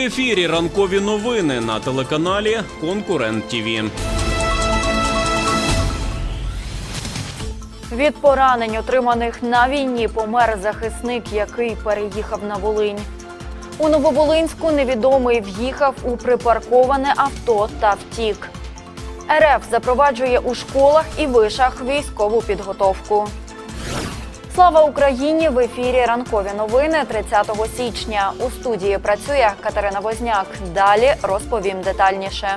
Ефірі ранкові новини на телеканалі Конкурент ТІВІ. Від поранень, отриманих на війні, помер захисник, який переїхав на Волинь. У Нововолинську невідомий в'їхав у припарковане авто та втік. РФ запроваджує у школах і вишах військову підготовку. Слава Україні! В ефірі ранкові новини 30 січня. У студії працює Катерина Возняк. Далі розповім детальніше.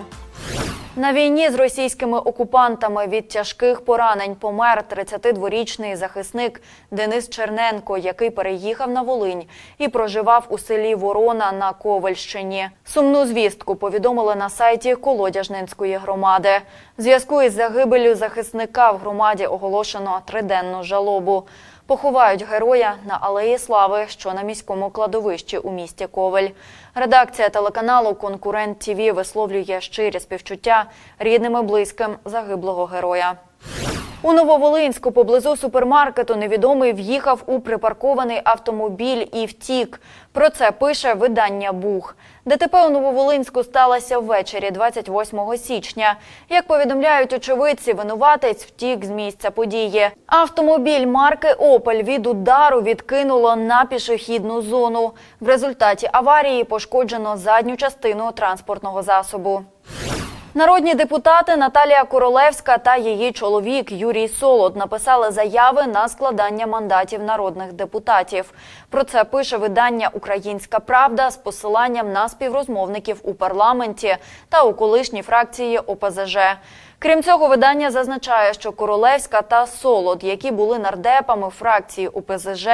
На війні з російськими окупантами від тяжких поранень помер 32-річний захисник Денис Черненко, який переїхав на Волинь і проживав у селі Ворона на Ковальщині. Сумну звістку повідомили на сайті Колодяжненської громади. В зв'язку із загибелю захисника в громаді оголошено триденну жалобу. Поховають героя на Алеї Слави, що на міському кладовищі у місті Ковель. Редакція телеканалу Конкурент ТІВІ висловлює щирі співчуття рідним і близьким загиблого героя. У Нововолинську поблизу супермаркету невідомий в'їхав у припаркований автомобіль і втік. Про це пише видання Бух. ДТП у Нововолинську сталося ввечері 28 січня. Як повідомляють очевидці, винуватець втік з місця події. Автомобіль марки Опель від удару відкинуло на пішохідну зону. В результаті аварії пошкоджено задню частину транспортного засобу. Народні депутати Наталія Королевська та її чоловік Юрій Солод написали заяви на складання мандатів народних депутатів. Про це пише видання Українська Правда з посиланням на співрозмовників у парламенті та у колишній фракції ОПЗЖ. Крім цього, видання зазначає, що Королевська та Солод, які були нардепами фракції ОПЗЖ,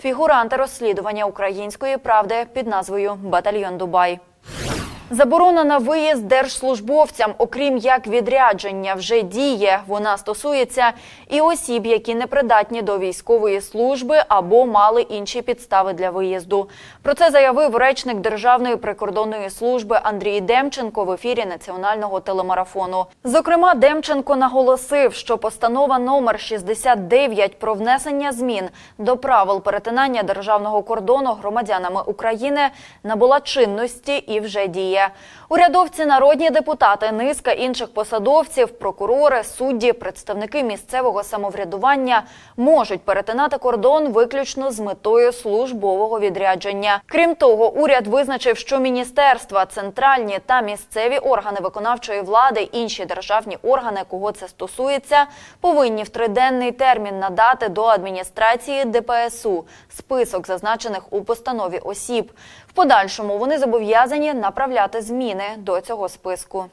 фігуранти розслідування української правди під назвою Батальйон Дубай. Заборона на виїзд держслужбовцям, окрім як відрядження, вже діє. Вона стосується і осіб, які не придатні до військової служби або мали інші підстави для виїзду. Про це заявив речник Державної прикордонної служби Андрій Демченко в ефірі національного телемарафону. Зокрема, Демченко наголосив, що постанова номер 69 про внесення змін до правил перетинання державного кордону громадянами України набула чинності і вже діє. Урядовці, народні депутати, низка інших посадовців, прокурори, судді, представники місцевого самоврядування можуть перетинати кордон виключно з метою службового відрядження. Крім того, уряд визначив, що міністерства, центральні та місцеві органи виконавчої влади, інші державні органи, кого це стосується, повинні в триденний термін надати до адміністрації ДПСУ список зазначених у постанові осіб. Подальшому вони зобов'язані направляти зміни до цього списку.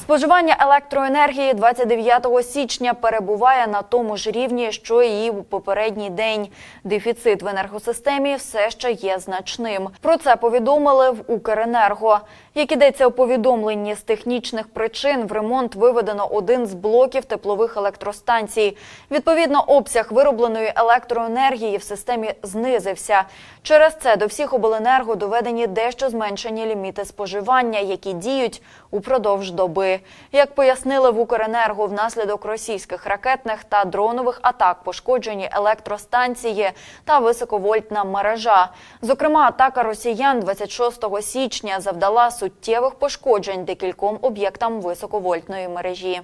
Споживання електроенергії 29 січня перебуває на тому ж рівні, що і у попередній день. Дефіцит в енергосистемі все ще є значним. Про це повідомили в Укренерго. Як ідеться у повідомленні з технічних причин, в ремонт виведено один з блоків теплових електростанцій. Відповідно, обсяг виробленої електроенергії в системі знизився. Через це до всіх обленерго доведені дещо зменшені ліміти споживання, які діють упродовж доби. Як пояснили в Укренерго, внаслідок російських ракетних та дронових атак пошкоджені електростанції та високовольтна мережа. Зокрема, атака росіян 26 січня завдала суттєвих пошкоджень декільком об'єктам високовольтної мережі.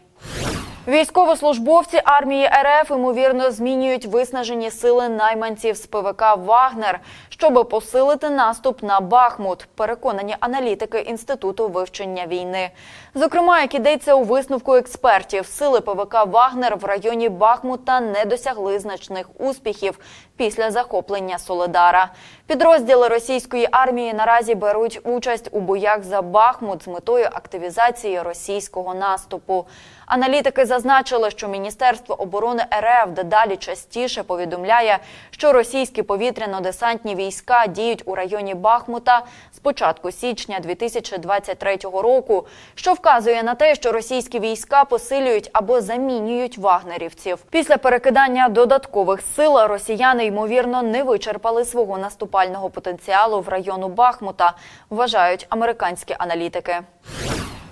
Військовослужбовці армії РФ ймовірно змінюють виснажені сили найманців з ПВК Вагнер, щоб посилити наступ на Бахмут. Переконані аналітики інституту вивчення війни. Зокрема, як ідеться у висновку експертів, сили ПВК Вагнер в районі Бахмута не досягли значних успіхів після захоплення Соледара. Підрозділи російської армії наразі беруть участь у боях за Бахмут з метою активізації російського наступу. Аналітики зазначили, що Міністерство оборони РФ дедалі частіше повідомляє, що російські повітряно-десантні війська діють у районі Бахмута з початку січня 2023 року, що вказує на те, що російські війська посилюють або замінюють вагнерівців. Після перекидання додаткових сил росіяни ймовірно не вичерпали свого наступального потенціалу в району Бахмута, вважають американські аналітики.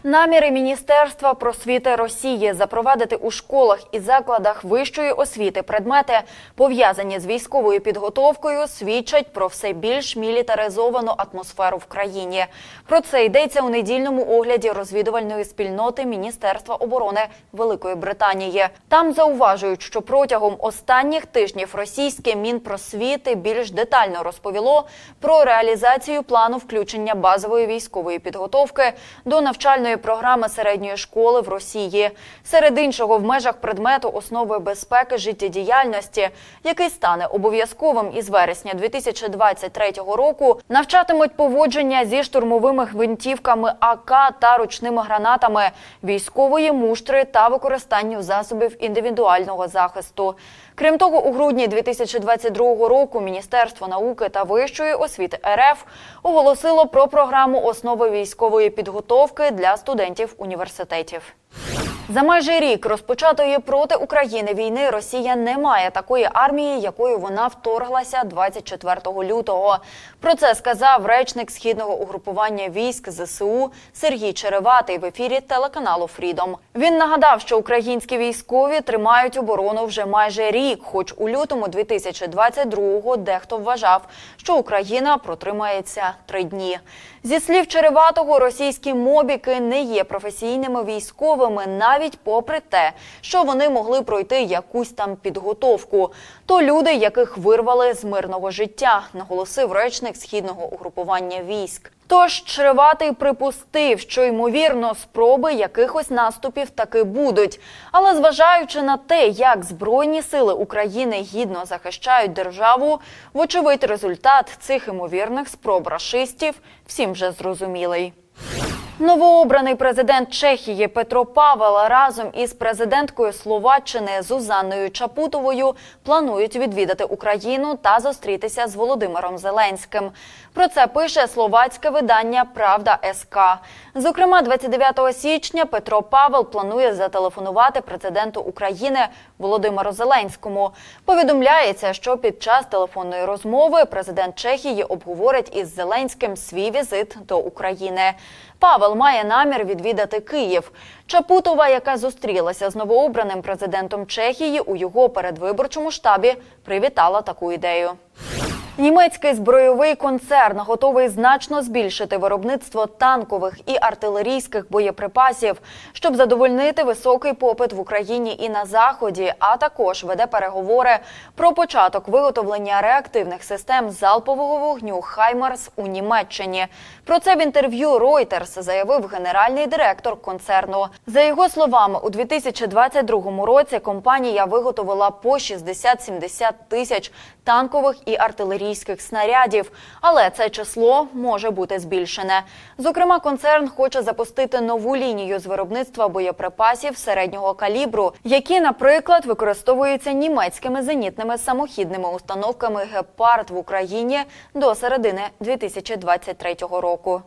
Наміри Міністерства просвіти Росії запровадити у школах і закладах вищої освіти предмети, пов'язані з військовою підготовкою, свідчать про все більш мілітаризовану атмосферу в країні. Про це йдеться у недільному огляді розвідувальної спільноти Міністерства оборони Великої Британії. Там зауважують, що протягом останніх тижнів російське мінпросвіти більш детально розповіло про реалізацію плану включення базової військової підготовки до навчальної програми середньої школи в Росії. Серед іншого, в межах предмету основи безпеки життєдіяльності, який стане обов'язковим із вересня 2023 року, навчатимуть поводження зі штурмовими гвинтівками АК та ручними гранатами, військової муштри та використанню засобів індивідуального захисту. Крім того, у грудні 2022 року Міністерство науки та вищої освіти РФ оголосило про програму основи військової підготовки для студентів університетів. За майже рік розпочатої проти України війни Росія не має такої армії, якою вона вторглася 24 лютого. Про це сказав речник східного угрупування військ ЗСУ Сергій Череватий в ефірі телеканалу Фрідом. Він нагадав, що українські військові тримають оборону вже майже рік, хоч у лютому 2022-го дехто вважав, що Україна протримається три дні. Зі слів Череватого, російські мобіки не є професійними військовими, навіть попри те, що вони могли пройти якусь там підготовку. То люди, яких вирвали з мирного життя, наголосив речник східного угрупування військ. Тож Череватий припустив, що ймовірно спроби якихось наступів таки будуть. Але зважаючи на те, як збройні сили України гідно захищають державу, вочевидь результат цих ймовірних спроб рашистів всім вже зрозумілий. Новообраний президент Чехії Петро Павел разом із президенткою Словаччини Зузанною Чапутовою планують відвідати Україну та зустрітися з Володимиром Зеленським. Про це пише словацьке видання Правда СК. Зокрема, 29 січня Петро Павел планує зателефонувати президенту України Володимиру Зеленському. Повідомляється, що під час телефонної розмови президент Чехії обговорить із Зеленським свій візит до України. Павел має намір відвідати Київ. Чапутова, яка зустрілася з новообраним президентом Чехії у його передвиборчому штабі, привітала таку ідею. Німецький збройовий концерн готовий значно збільшити виробництво танкових і артилерійських боєприпасів, щоб задовольнити високий попит в Україні і на заході, а також веде переговори про початок виготовлення реактивних систем залпового вогню Хаймарс у Німеччині. Про це в інтерв'ю Reuters заявив генеральний директор концерну. За його словами, у 2022 році компанія виготовила по 60-70 тисяч танкових і артилерійських снарядів, але це число може бути збільшене. Зокрема, концерн хоче запустити нову лінію з виробництва боєприпасів середнього калібру, які, наприклад, використовуються німецькими зенітними самохідними установками Гепард в Україні до середини 2023 року.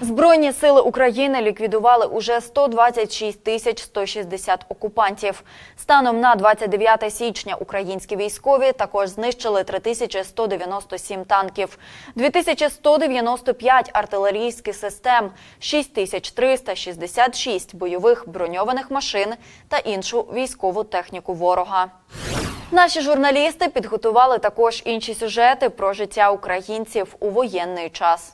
Збройні сили України ліквідували уже 126 тисяч 160 окупантів. Станом на 29 січня українські військові також знищили 3197 танків, 2195 артилерійських систем, 6366 бойових броньованих машин та іншу військову техніку ворога. Наші журналісти підготували також інші сюжети про життя українців у воєнний час.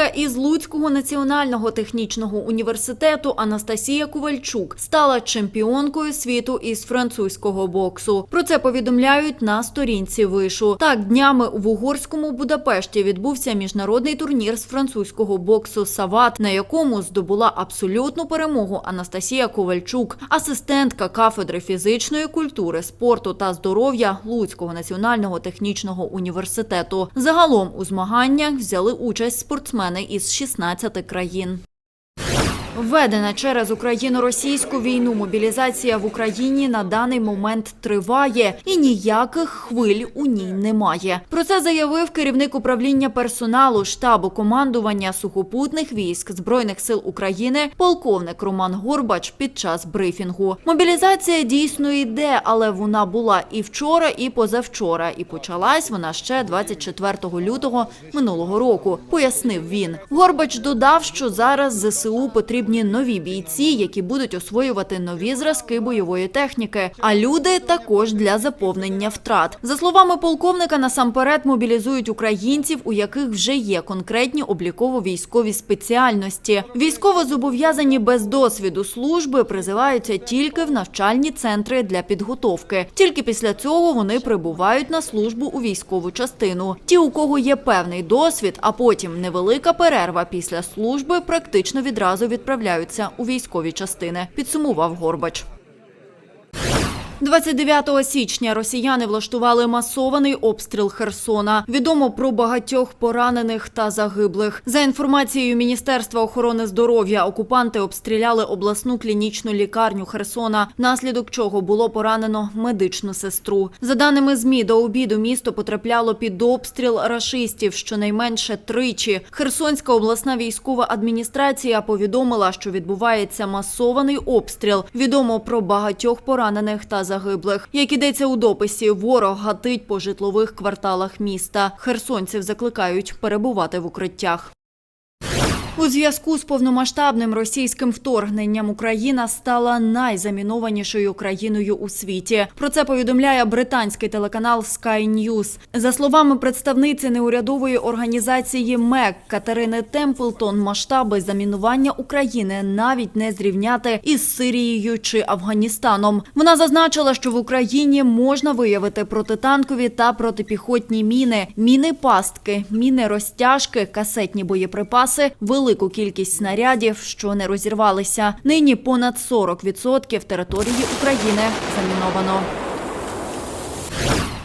Спортсменка із Луцького національного технічного університету Анастасія Ковальчук стала чемпіонкою світу із французького боксу. Про це повідомляють на сторінці вишу. Так, днями в угорському Будапешті відбувся міжнародний турнір з французького боксу Сават, на якому здобула абсолютну перемогу Анастасія Ковальчук, асистентка кафедри фізичної культури, спорту та здоров'я Луцького національного технічного університету. Загалом у змаганнях взяли участь спортсмени із 16 країн. Введена через Україно-російську війну мобілізація в Україні на даний момент триває і ніяких хвиль у ній немає. Про це заявив керівник управління персоналу штабу командування сухопутних військ збройних сил України, полковник Роман Горбач під час брифінгу. Мобілізація дійсно йде, але вона була і вчора, і позавчора. І почалась вона ще 24 лютого минулого року. Пояснив він. Горбач додав, що зараз ЗСУ потрібні нові бійці, які будуть освоювати нові зразки бойової техніки. А люди також для заповнення втрат. За словами полковника, насамперед мобілізують українців, у яких вже є конкретні обліково-військові спеціальності. Військово зобов'язані без досвіду служби призиваються тільки в навчальні центри для підготовки. Тільки після цього вони прибувають на службу у військову частину. Ті, у кого є певний досвід, а потім невелика перерва після служби, практично відразу відправляються у військові частини. Підсумував Горбач. 29 січня росіяни влаштували масований обстріл Херсона. Відомо про багатьох поранених та загиблих. За інформацією Міністерства охорони здоров'я, окупанти обстріляли обласну клінічну лікарню Херсона, внаслідок чого було поранено медичну сестру. За даними ЗМІ, до обіду місто потрапляло під обстріл рашистів щонайменше тричі. Херсонська обласна військова адміністрація повідомила, що відбувається масований обстріл. Відомо про багатьох поранених та загиблих. Як ідеться у дописі, ворог гатить по житлових кварталах міста. Херсонців закликають перебувати в укриттях. У зв'язку з повномасштабним російським вторгненням Україна стала найзамінованішою країною у світі. Про це повідомляє британський телеканал Sky News. За словами представниці неурядової організації МЕК Катерини Темплтон, масштаби замінування України навіть не зрівняти із Сирією чи Афганістаном. Вона зазначила, що в Україні можна виявити протитанкові та протипіхотні міни, міни пастки, міни розтяжки, касетні боєприпаси, велику кількість снарядів, що не розірвалися. Нині понад 40% території України заміновано.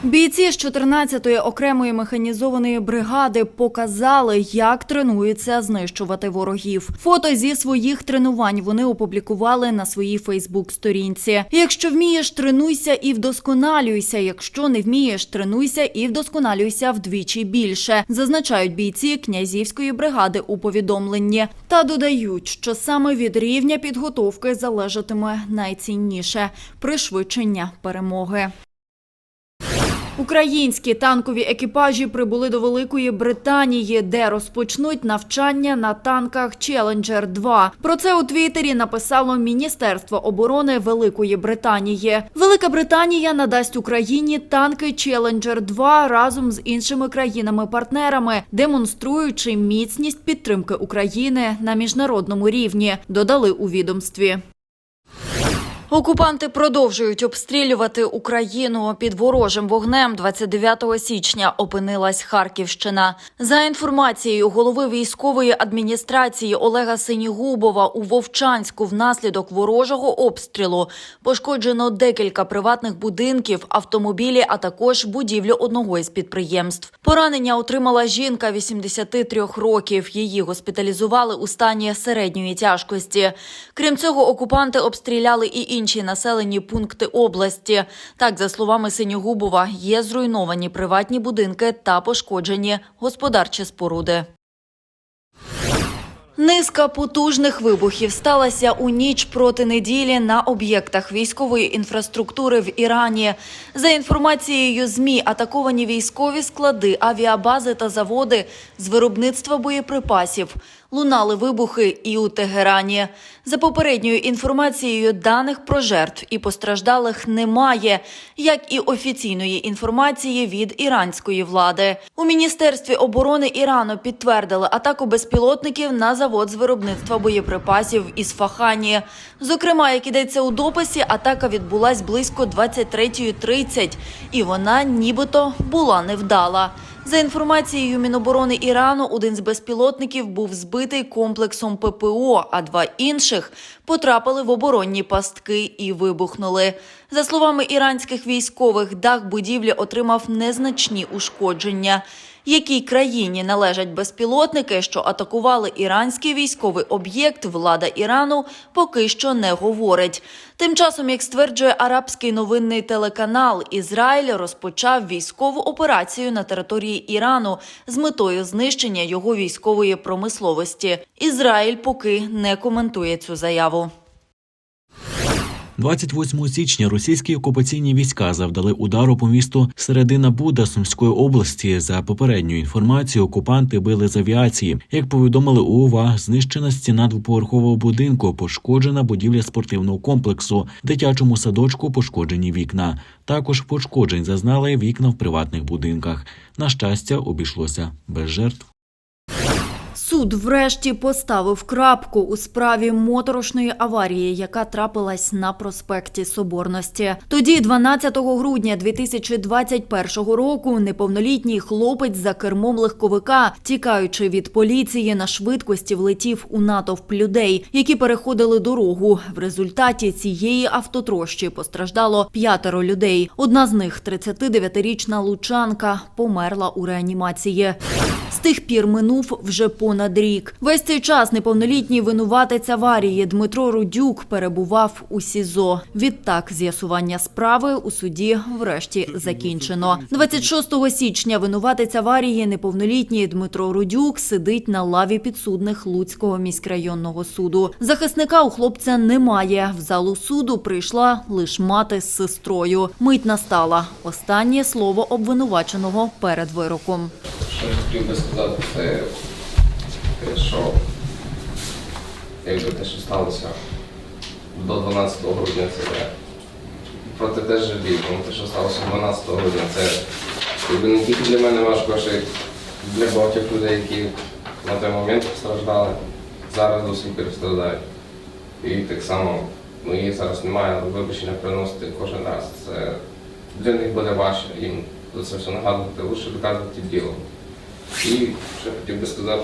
Бійці з 14-ї окремої механізованої бригади показали, як тренуються знищувати ворогів. Фото зі своїх тренувань вони опублікували на своїй Фейсбук-сторінці. Якщо вмієш, тренуйся і вдосконалюйся. Якщо не вмієш, тренуйся і вдосконалюйся вдвічі більше, зазначають бійці князівської бригади у повідомленні. Та додають, що саме від рівня підготовки залежатиме найцінніше пришвидшення перемоги. Українські танкові екіпажі прибули до Великої Британії, де розпочнуть навчання на танках Челенджер 2 Про це у Твіттері написало Міністерство оборони Великої Британії. Велика Британія надасть Україні танки Челенджер 2 разом з іншими країнами-партнерами, демонструючи міцність підтримки України на міжнародному рівні. Додали у відомстві. Окупанти продовжують обстрілювати Україну під ворожим вогнем. 29 січня опинилась Харківщина. За інформацією голови військової адміністрації Олега Синігубова у Вовчанську внаслідок ворожого обстрілу пошкоджено декілька приватних будинків, автомобілі, а також будівлю одного із підприємств. Поранення отримала жінка 83 років. Її госпіталізували у стані середньої тяжкості. Крім цього, окупанти обстріляли і інші населені пункти області. Так, за словами Синьогубова, є зруйновані приватні будинки та пошкоджені господарчі споруди. Низка потужних вибухів сталася у ніч проти неділі на об'єктах військової інфраструктури в Ірані. За інформацією ЗМІ, атаковані військові склади, авіабази та заводи з виробництва боєприпасів. Лунали вибухи і у Тегерані. За попередньою інформацією, даних про жертв і постраждалих немає, як і офіційної інформації від іранської влади. У міністерстві оборони Ірану підтвердили атаку безпілотників на завод з виробництва боєприпасів із Фахані. Зокрема, як ідеться у дописі, атака відбулась близько 23.30, і вона нібито була невдала. За інформацією Міноборони Ірану, один з безпілотників був збитий комплексом ППО, а два інших потрапили в оборонні пастки і вибухнули. За словами іранських військових, дах будівлі отримав незначні ушкодження. Якій країні належать безпілотники, що атакували іранський військовий об'єкт, влада Ірану поки що не говорить. Тим часом, як стверджує арабський новинний телеканал, Ізраїль розпочав військову операцію на території Ірану з метою знищення його військової промисловості. Ізраїль поки не коментує цю заяву. 28 січня російські окупаційні війська завдали удару по місту середина Буда Сумської області. За попередньою інформацією, окупанти били з авіації. Як повідомили у ОВА, знищена стіна двоповерхового будинку, пошкоджена будівля спортивного комплексу, дитячому садочку пошкоджені вікна. Також пошкоджень зазнали вікна в приватних будинках. На щастя, обійшлося без жертв. Суд врешті поставив крапку у справі моторошної аварії, яка трапилась на проспекті Соборності. Тоді, 12 грудня 2021 року, неповнолітній хлопець за кермом легковика, тікаючи від поліції, на швидкості влетів у натовп людей, які переходили дорогу. В результаті цієї автотрощі постраждало п'ятеро людей. Одна з них, 39-річна лучанка, померла у реанімації. З тих пір минув вже понад рік. Весь цей час неповнолітній винуватець аварії Дмитро Рудюк перебував у СІЗО. Відтак з'ясування справи у суді врешті закінчено. 26 січня винуватець аварії неповнолітній Дмитро Рудюк сидить на лаві підсудних Луцького міськрайонного суду. Захисника у хлопця немає. В залу суду прийшла лише мати з сестрою. Мить настала. Останнє слово обвинуваченого перед вироком. Що я хотів би сказати, це що якби те, що сталося до 12 грудня, це проти теж жалію, тому те, що сталося 12 грудня, це якби не тільки для мене важко, а й для багатьох людей, які на той момент постраждали, зараз до сих пір. І так само, ну їх зараз немає, вибачення приносити кожен раз. Це для них буде важче їм це все нагадувати, лише доказувати ділом. І ще хотів би сказати,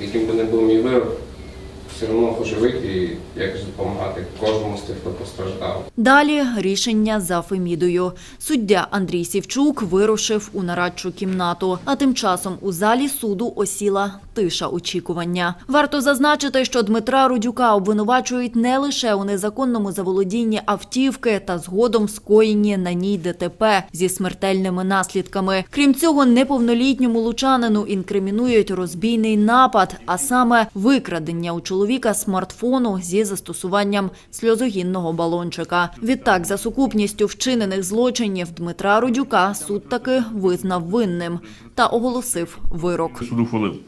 яким би не був мій вирок, все одно хочу вийти і якось допомагати кожному з тих, хто постраждав. Далі рішення за Фемідою. Суддя Андрій Сівчук вирушив у нарадчу кімнату. А тим часом у залі суду осіла тиша очікування. Варто зазначити, що Дмитра Рудюка обвинувачують не лише у незаконному заволодінні автівки та згодом скоєнні на ній ДТП зі смертельними наслідками. Крім цього, неповнолітньому лучанину інкримінують розбійний напад, а саме викрадення у чоловіка смартфону зі застосуванням сльозогінного балончика. Відтак, за сукупністю вчинених злочинів Дмитра Рудюка суд таки визнав винним та оголосив вирок. Суд ухвалив.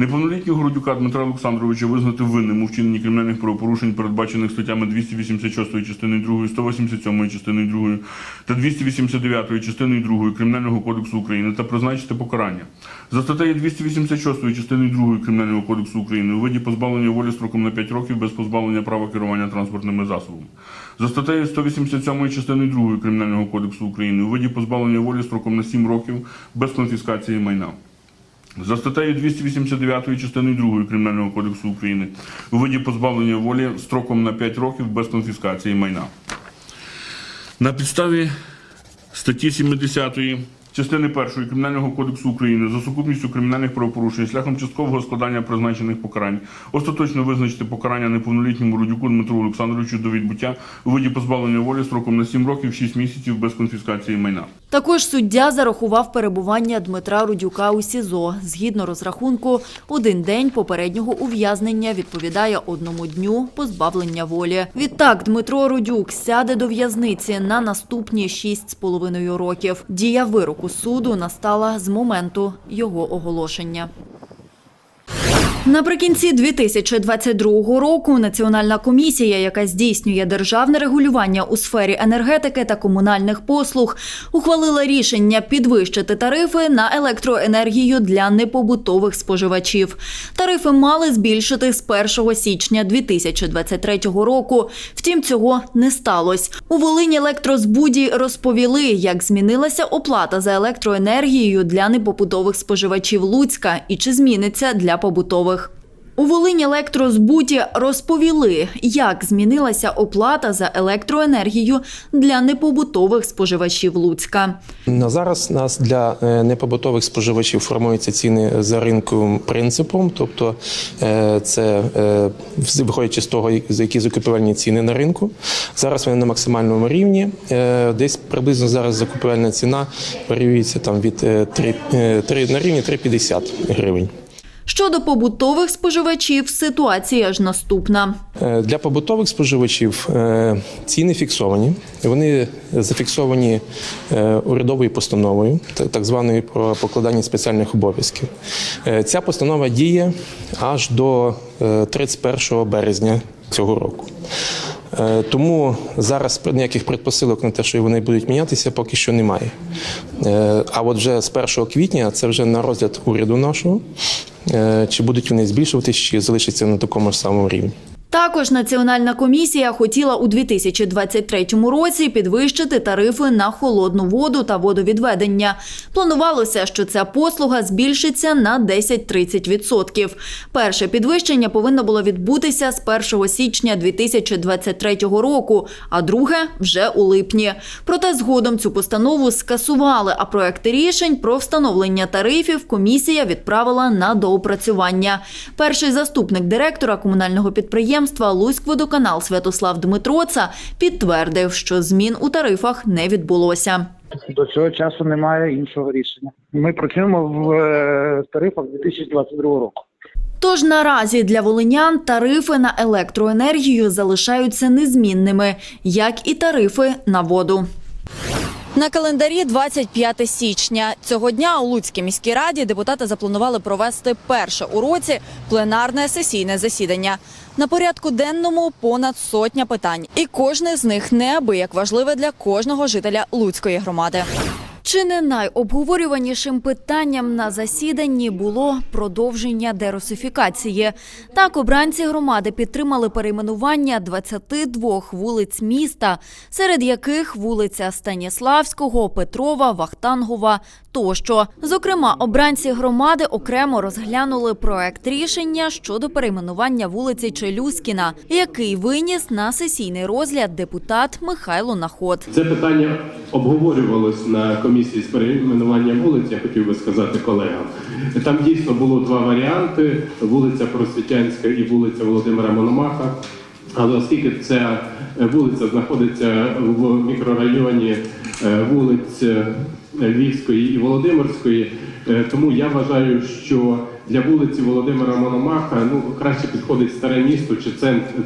Неповнолітнього Грудюка Дмитра Олександровича визнати винним у вчиненні кримінальних правопорушень, передбачених статтями 286 частини 2, 187 частини 2 та 289 частини 2 Кримінального кодексу України та призначити покарання. За статтею 286 частини 2 Кримінального кодексу України у виді позбавлення волі строком на 5 років без позбавлення права керування транспортними засобами. За статтею 187 частини 2 Кримінального кодексу України у виді позбавлення волі строком на 7 років без конфіскації майна. За статтею 289 частини 2 Кримінального кодексу України у виді позбавлення волі строком на 5 років без конфіскації майна. На підставі статті 70 частини 1 Кримінального кодексу України за сукупністю кримінальних правопорушень шляхом часткового складання призначених покарань остаточно визначити покарання неповнолітньому Рудюку Дмитру Олександровичу до відбуття у виді позбавлення волі строком на 7 років 6 місяців без конфіскації майна. Також суддя зарахував перебування Дмитра Рудюка у СІЗО. Згідно розрахунку, один день попереднього ув'язнення відповідає одному дню позбавлення волі. Відтак Дмитро Рудюк сяде до в'язниці на наступні 6,5 років. Дія вироку суду настала з моменту його оголошення. Наприкінці 2022 року Національна комісія, яка здійснює державне регулювання у сфері енергетики та комунальних послуг, ухвалила рішення підвищити тарифи на електроенергію для непобутових споживачів. Тарифи мали збільшити з 1 січня 2023 року. Втім, цього не сталося. У Волині електрозбуді розповіли, як змінилася оплата за електроенергією для непобутових споживачів Луцька і чи зміниться для побутових. У Волині електрозбуті розповіли, як змінилася оплата за електроенергію для непобутових споживачів Луцька. На зараз нас для е, непобутових споживачів формуються ціни за ринковим принципом, тобто е, це е, виходячи з того, які закупівельні ціни на ринку. Зараз вони на максимальному рівні. Десь приблизно зараз закупівельна ціна варіюється там від е, 3, е, 3 на рівні 3,50 гривень. Щодо побутових споживачів, ситуація ж наступна. Е, Для побутових споживачів е, ціни фіксовані. Вони зафіксовані е, урядовою постановою, так званою про покладання спеціальних обов'язків. Ця постанова діє аж до е, 31 березня цього року. Тому зараз ніяких предпосилок на те, що вони будуть мінятися, поки що немає. А от вже з 1 квітня це вже на розгляд уряду нашого. Е, Чи будуть вони збільшуватись, чи залишаться на такому ж самому рівні. Також Національна комісія хотіла у 2023 році підвищити тарифи на холодну воду та водовідведення. Планувалося, що ця послуга збільшиться на 10-30%. Перше підвищення повинно було відбутися з 1 січня 2023 року, а друге вже у липні. Проте згодом цю постанову скасували, а проекти рішень про встановлення тарифів комісія відправила на доопрацювання. Перший заступник директора комунального підприємства Луськводоканал Святослав Дмитроца підтвердив, що змін у тарифах не відбулося. До цього часу немає іншого рішення. Ми працюємо в е, тарифах 2022 року. Тож наразі для волинян тарифи на електроенергію залишаються незмінними, як і тарифи на воду. На календарі 25 січня. Цього дня у Луцькій міській раді депутати запланували провести перше у році пленарне сесійне засідання. На порядку денному понад сотня питань, і кожне з них неабияк важливе для кожного жителя Луцької громади. Чи не найобговорюванішим питанням на засіданні було продовження дерусифікації? Так, обранці громади підтримали перейменування 22 вулиць міста, серед яких вулиця Станіславського, Петрова, Вахтангова тощо. Зокрема, обранці громади окремо розглянули проект рішення щодо перейменування вулиці Челюскіна, який виніс на сесійний розгляд депутат Михайло Наход. Це питання обговорювалось на комісії з перейменування вулиць. Я хотів би сказати колегам. Там дійсно було два варіанти: вулиця Просвітянська і вулиця Володимира Мономаха. Але оскільки ця вулиця знаходиться в мікрорайоні е, вулиць е, Львівської і Володимирської, е, тому я вважаю, що для вулиці Володимира Мономаха ну краще підходить старе місто чи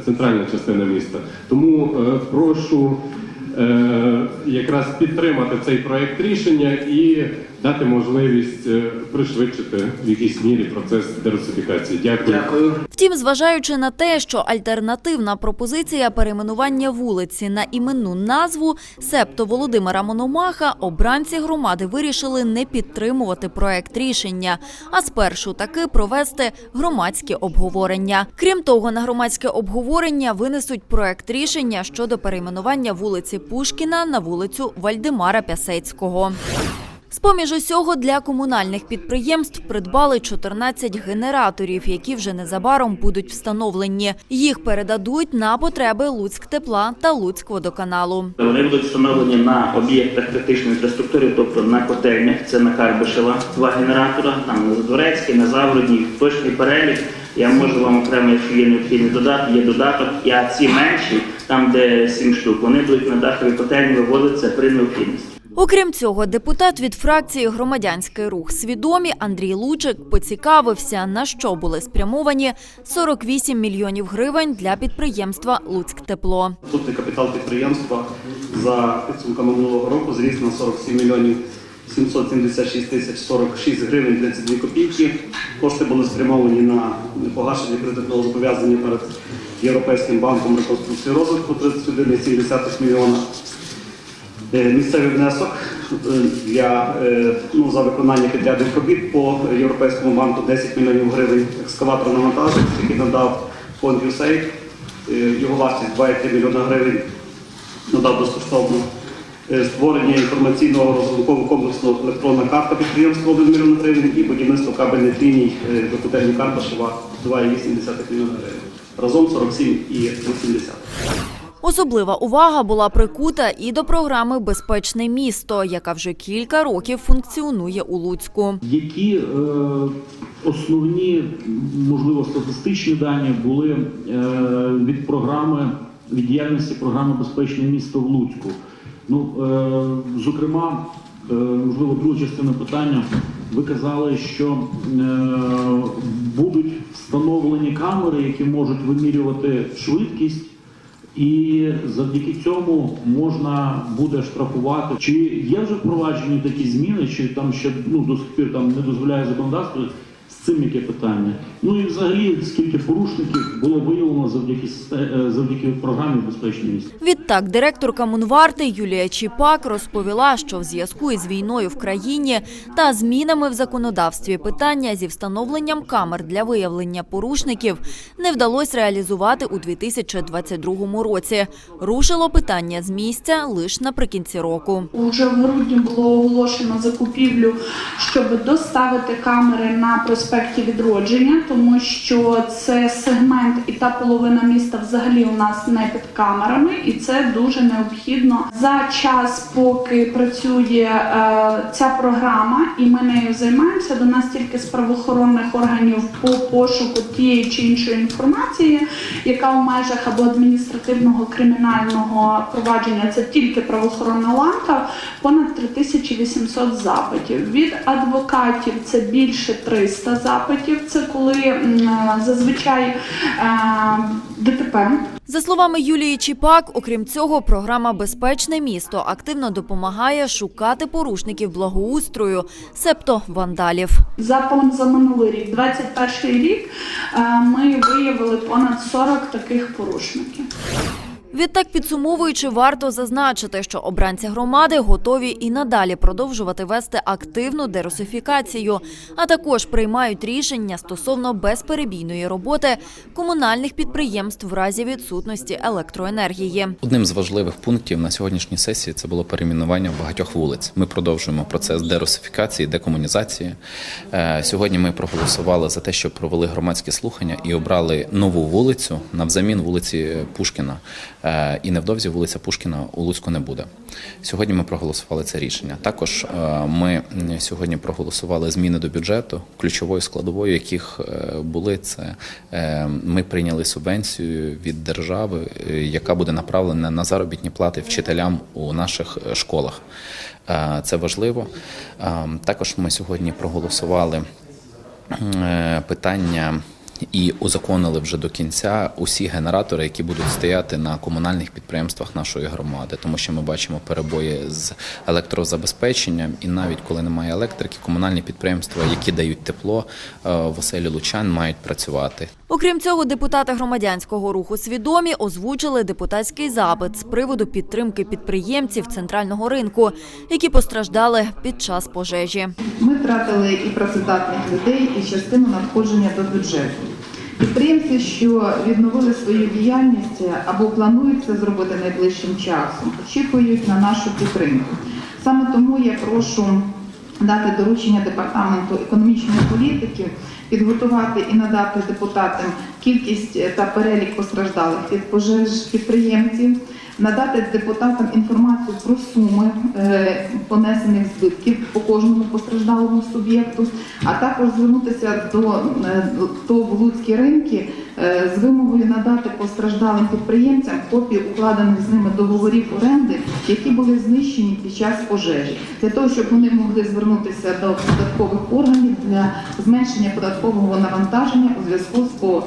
центральна частина міста. Тому е, прошу е, якраз підтримати цей проект рішення і дати можливість е, пришвидшити в якійсь мірі процес дерусифікації. Дякую. Втім, зважаючи на те, що альтернативна пропозиція перейменування вулиці на іменну назву, септо Володимира Мономаха, обранці громади вирішили не підтримувати проект рішення, а спершу таки провести громадське обговорення. Крім того, на громадське обговорення винесуть проект рішення щодо перейменування вулиці Пушкіна на вулицю Вальдемара Пясецького. З-поміж усього для комунальних підприємств придбали 14 генераторів, які вже незабаром будуть встановлені. Їх передадуть на потреби Луцьктепла та Луцькводоканалу. Вони будуть встановлені на об'єктах критичної інфраструктури, тобто на котельнях, це на Карбишева, два генератора, там на Задворецькій, на Завгородній, точний перелік. Я можу вам окремо, якщо є необхідний додаток, є додаток, а ці менші, там де сім штук, вони будуть на дахові котельні виводитися при необхідності. Окрім цього, депутат від фракції Громадянський рух свідомі Андрій Лучик поцікавився, на що були спрямовані 48 мільйонів гривень для підприємства Луцьктепло. Статутний капітал підприємства за підсумками минулого року зріс на 47 мільйонів 776 тисяч 46 гривень 32 копійки. Кошти були спрямовані на погашення кредитного зобов'язання перед Європейським банком реконструкції розвитку 31,7 мільйона. Е, Місцевий внесок е, для е, ну, за виконання підрядних робіт по Європейському банку 10 мільйонів гривень. Екскаватор навантажень, який надав фонд USAID, його вартість 2,3 мільйона гривень надав безкоштовно. Створення інформаційного розрахункового комплексу електронна карта підприємства 1 мільйон гривень і будівництво кабельних ліній до котельні Карпашева 2,8 мільйона гривень. Разом 47,80. Особлива увага була прикута і до програми Безпечне місто, яка вже кілька років функціонує у Луцьку. Які е, основні, можливо, статистичні дані були е, від програми від діяльності програми Безпечне місто в Луцьку? Ну, е, зокрема, можливо, друга частина питання. Ви казали, що будуть встановлені камери, які можуть вимірювати швидкість. І завдяки цьому можна буде штрафувати. Чи є вже впроваджені такі зміни, чи там ще ну до сих пір там не дозволяє законодавство? З цим яке питання? Ну і взагалі скільки порушників було виявлено завдяки е, завдяки програмі безпечне місто? Відтак, директорка Мунварти Юлія Чіпак розповіла, що в зв'язку із війною в країні та змінами в законодавстві питання зі встановленням камер для виявлення порушників не вдалося реалізувати у 2022 році. Рушило питання з місця лише наприкінці року. Уже в грудні було оголошено закупівлю, щоб доставити камери на проспекті відродження, тому що це сегмент і та половина міста взагалі у нас не під камерами, і це дуже необхідно за час, поки працює е, ця програма, і ми нею займаємося. До нас тільки з правоохоронних органів по пошуку тієї чи іншої інформації, яка в межах або адміністративного кримінального провадження, це тільки правоохоронна ланка, понад 3800 запитів. Від адвокатів це більше 300 запитів. Це коли зазвичай е, ДТП. За словами Юлії Чіпак, окрім цього, програма Безпечне місто активно допомагає шукати порушників благоустрою, себто вандалів. Заповн за минулий рік, 21 рік, е, ми виявили понад 40 таких порушників. Відтак, підсумовуючи, варто зазначити, що обранці громади готові і надалі продовжувати вести активну дерусифікацію, а також приймають рішення стосовно безперебійної роботи комунальних підприємств в разі відсутності електроенергії. Одним з важливих пунктів на сьогоднішній сесії це було перейменування багатьох вулиць. Ми продовжуємо процес дерусифікації, декомунізації. Е, Сьогодні ми проголосували за те, щоб провели громадські слухання і обрали нову вулицю навзамін вулиці Пушкіна. Е, І невдовзі вулиця Пушкіна у Луцьку не буде. Сьогодні ми проголосували це рішення. Також е, ми сьогодні проголосували зміни до бюджету, ключовою складовою яких е, були це ми прийняли субвенцію від держави, яка буде направлена на заробітні плати вчителям у наших школах. Це важливо. Також ми сьогодні проголосували питання. І узаконили вже до кінця усі генератори, які будуть стояти на комунальних підприємствах нашої громади, тому що ми бачимо перебої з електрозабезпеченням, і навіть коли немає електрики, комунальні підприємства, які дають тепло е, в оселі лучан, мають працювати. Окрім цього, депутати громадянського руху свідомі озвучили депутатський запит з приводу підтримки підприємців центрального ринку, які постраждали під час пожежі. Ми втратили і працездатних людей, і частину надходження до бюджету. Підприємці, що відновили свою діяльність або планують це зробити найближчим часом, очікують на нашу підтримку. Саме тому я прошу дати доручення департаменту економічної політики підготувати і надати депутатам кількість та перелік постраждалих від пожеж підприємців, надати депутатам інформацію про суми е, понесених збитків по кожному постраждалому суб'єкту, а також звернутися до е, ТОВ Луцькі ринки е, з вимогою надати постраждалим підприємцям копії укладених з ними договорів оренди, які були знищені під час пожежі, для того, щоб вони могли звернутися до податкових органів для зменшення податкового навантаження у зв'язку з по-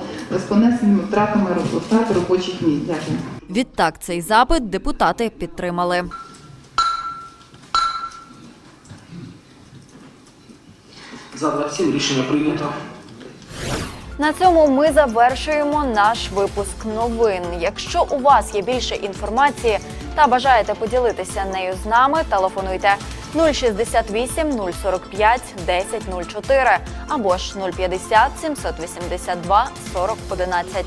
понесеними втратами ро- робочих місць. Дякую. Відтак цей запит депутати підтримали. За 27 рішення прийнято. На цьому ми завершуємо наш випуск новин. Якщо у вас є більше інформації та бажаєте поділитися нею з нами, телефонуйте 068 045 1004 або ж 050 782 40 11.